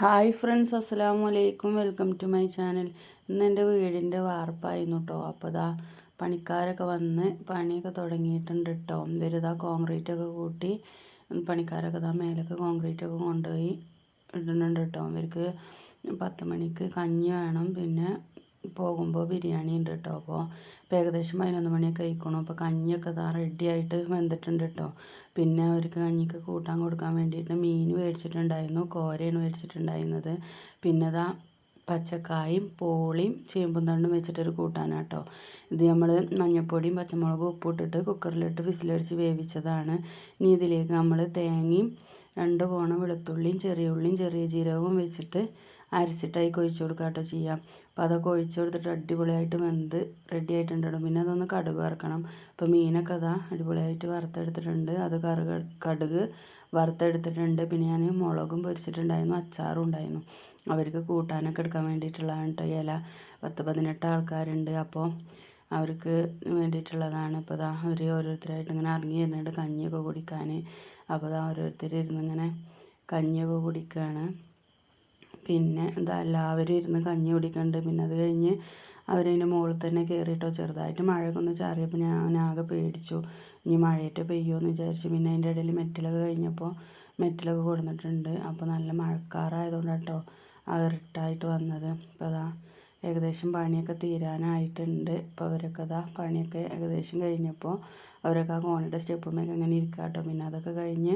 Hi friends അസ്സലാമു അലൈക്കും welcome to my channel ഇന്ന് എന്റെ വീടിന്റെ വാർപ്പായിരുന്നു കേട്ടോ അപ്പോൾ ഇതാ പണിക്കാരൊക്കെ വന്ന് പണിയൊക്കെ തുടങ്ങിയിട്ടുണ്ട് കേട്ടോ വരുതാ കോൺക്രീറ്റ് ഒക്കെ കൂട്ടി പണിക്കാരൊക്കെ ഇതാ മേലൊക്കെ കോൺക്രീറ്റ് ഒക്കെ കൊണ്ടുപോയി ഇടുന്നുണ്ട് കേട്ടോ അവർക്ക് പത്ത് മണിക്ക് കഞ്ഞി വേണം. പിന്നെ പോകുമ്പോൾ ബിരിയാണി ഉണ്ട് കേട്ടോ അപ്പോൾ ഇപ്പോൾ ഏകദേശം പതിനൊന്ന് മണിയൊക്കെ കഴിക്കണം അപ്പോൾ കഞ്ഞിയൊക്കെ ഇതാ റെഡി ആയിട്ട് വെന്തിട്ടുണ്ട് കേട്ടോ പിന്നെ അവർക്ക് കഞ്ഞിക്ക് കൂട്ടാൻ കൊടുക്കാൻ വേണ്ടിയിട്ട് മീൻ മേടിച്ചിട്ടുണ്ടായിരുന്നു. കോരയാണ് മേടിച്ചിട്ടുണ്ടായിരുന്നത്. പിന്നെ ഇതാ പച്ചക്കായും പോളിയും ചേമ്പും തണ്ടും വെച്ചിട്ടൊരു കൂട്ടാനാണ് കേട്ടോ ഇത് നമ്മൾ മഞ്ഞൾപ്പൊടിയും പച്ചമുളകും ഉപ്പിട്ടിട്ട് കുക്കറിലിട്ട് വിസിലടിച്ച് വേവിച്ചതാണ്. ഇനി ഇതിലേക്ക് നമ്മൾ തേങ്ങയും രണ്ട് പോണ വെളുത്തുള്ളിയും ചെറിയ ഉള്ളിയും ചെറിയ ജീരകവും വെച്ചിട്ട് അരച്ചിട്ടായി കൊഴിച്ച് കൊടുക്കുക കേട്ടോ ചെയ്യാം അപ്പോൾ അതൊക്കെ ഒഴിച്ച് കൊടുത്തിട്ട് അടിപൊളിയായിട്ട് വെന്ത് റെഡി ആയിട്ടുണ്ട് പിന്നെ അതൊന്ന് കടുക് വറക്കണം. അപ്പോൾ മീനൊക്കെ അതാ അടിപൊളിയായിട്ട് വറുത്തെടുത്തിട്ടുണ്ട്. അത് കറുക കടുക് വറുത്തെടുത്തിട്ടുണ്ട്. പിന്നെ ഞാൻ മുളകും പൊരിച്ചിട്ടുണ്ടായിരുന്നു. അച്ചാറും ഉണ്ടായിരുന്നു. അവർക്ക് കൂട്ടാനൊക്കെ എടുക്കാൻ വേണ്ടിയിട്ടുള്ളതാണ് കേട്ടോ ഇല. പത്ത് പതിനെട്ട് ആൾക്കാരുണ്ട്. അപ്പോൾ അവർക്ക് വേണ്ടിയിട്ടുള്ളതാണ്. ഇപ്പോൾ ഇതാ അവർ ഓരോരുത്തരായിട്ട് ഇങ്ങനെ ഇറങ്ങി വരുന്നുണ്ട് കഞ്ഞിയൊക്കെ കുടിക്കാൻ. അപ്പോൾ ഇതാ ഓരോരുത്തർ ഇരുന്ന് ഇങ്ങനെ കഞ്ഞിയൊക്കെ കുടിക്കുകയാണ് പിന്നെ എന്താ എല്ലാവരും ഇരുന്ന് കഞ്ഞി കുടിക്കുന്നുണ്ട് പിന്നെ അത് കഴിഞ്ഞ് അവരതിന്റെ മുകളിൽ തന്നെ കയറിയിട്ടോ ചെറുതായിട്ട് മഴയൊക്കെ ഒന്ന് ചാറിയപ്പോൾ ഞാൻ ആകെ പേടിച്ചു. ഇനി മഴയിട്ട് പെയ്യുമെന്ന് വിചാരിച്ചു പിന്നെ അതിന്റെ ഇടയിൽ മെറ്റിലൊക്കെ കഴിഞ്ഞപ്പോൾ മെറ്റിലൊക്കെ കൊടുത്തിട്ടുണ്ട് അപ്പോൾ നല്ല മഴക്കാറായതുകൊണ്ട് കേട്ടോ ഇരുട്ടായിട്ട് വന്നത്. അപ്പോൾ അതാ ഏകദേശം പണിയൊക്കെ തീരാനായിട്ടുണ്ട്. അപ്പോൾ അവരൊക്കെ അതാ പണിയൊക്കെ ഏകദേശം കഴിഞ്ഞപ്പോൾ അവരൊക്കെ ആ കോണിയുടെ സ്റ്റെപ്പുമൊക്കെ ഇങ്ങനെ ഇരിക്കുക കേട്ടോ പിന്നെ അതൊക്കെ കഴിഞ്ഞ്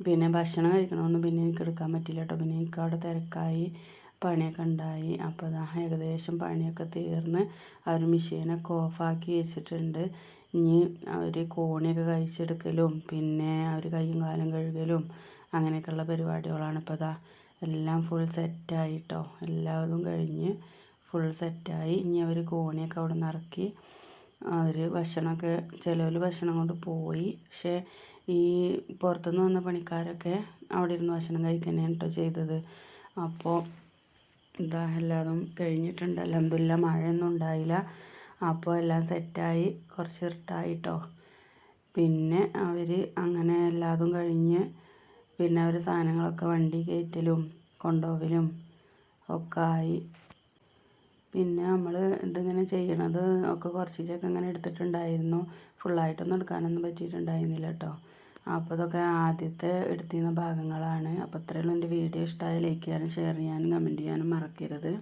പിന്നെ ഭക്ഷണം കഴിക്കണമെന്ന് പിന്നെ എനിക്ക് എടുക്കാൻ പറ്റില്ല കേട്ടോ. പിന്നെ എനിക്ക് അവിടെ തിരക്കായി പണിയൊക്കെ ഉണ്ടായി. അപ്പോൾ ഇതാ ഏകദേശം പണിയൊക്കെ തീർന്ന് അവർ മെഷീനൊക്കെ ഓഫാക്കി വെച്ചിട്ടുണ്ട്. ഇനി അവർ കോണിയൊക്കെ കഴിച്ചെടുക്കലും പിന്നെ അവർ കൈയും കാലും കഴുകലും അങ്ങനെയൊക്കെയുള്ള പരിപാടികളാണ്. ഇപ്പോൾ ഇതാ എല്ലാം ഫുൾ സെറ്റായിട്ടോ എല്ലാതും കഴിഞ്ഞ് ഫുൾ സെറ്റായി ഇനി അവർ കോണിയൊക്കെ അവിടെ നിന്ന് ഇറക്കി അവർ ഭക്ഷണമൊക്കെ ചിലവർ ഭക്ഷണം കൊണ്ട് പോയി. പക്ഷേ ഈ പുറത്തുനിന്ന് വന്ന പണിക്കാരൊക്കെ അവിടെ ഇരുന്ന് ഭക്ഷണം കഴിക്കുന്നതാണ് കേട്ടോ ചെയ്തത്. അപ്പോൾ എന്താ എല്ലാതും കഴിഞ്ഞിട്ടുണ്ട്. അലഹമില്ല മഴയൊന്നും ഉണ്ടായില്ല. അപ്പോൾ എല്ലാം സെറ്റായി കുറച്ച് ഇരുട്ടായി കേട്ടോ പിന്നെ അവർ അങ്ങനെ എല്ലാതും കഴിഞ്ഞ് പിന്നെ അവർ സാധനങ്ങളൊക്കെ വണ്ടി കയറ്റലും കൊണ്ടുപോകലും ഒക്കെ ആയി. പിന്നെ നമ്മൾ ഇതിങ്ങനെ ചെയ്യണത് ഒക്കെ കുറച്ചൊക്കെ ഇങ്ങനെ എടുത്തിട്ടുണ്ടായിരുന്നു. ഫുള്ളായിട്ടൊന്നും എടുക്കാനൊന്നും പറ്റിയിട്ടുണ്ടായിരുന്നില്ല കേട്ടോ അപ്പോൾ ഇതൊക്കെ ആദ്യത്തെ എടുത്തിരുന്ന ഭാഗങ്ങളാണ്. അപ്പോൾ ഇത്രയുള്ളൂ എന്റെ വീഡിയോ. ഇഷ്ടമായ ലൈക്ക് ചെയ്യാനും ഷെയർ ചെയ്യാനും കമന്റ് ചെയ്യാനും മറക്കരുത്.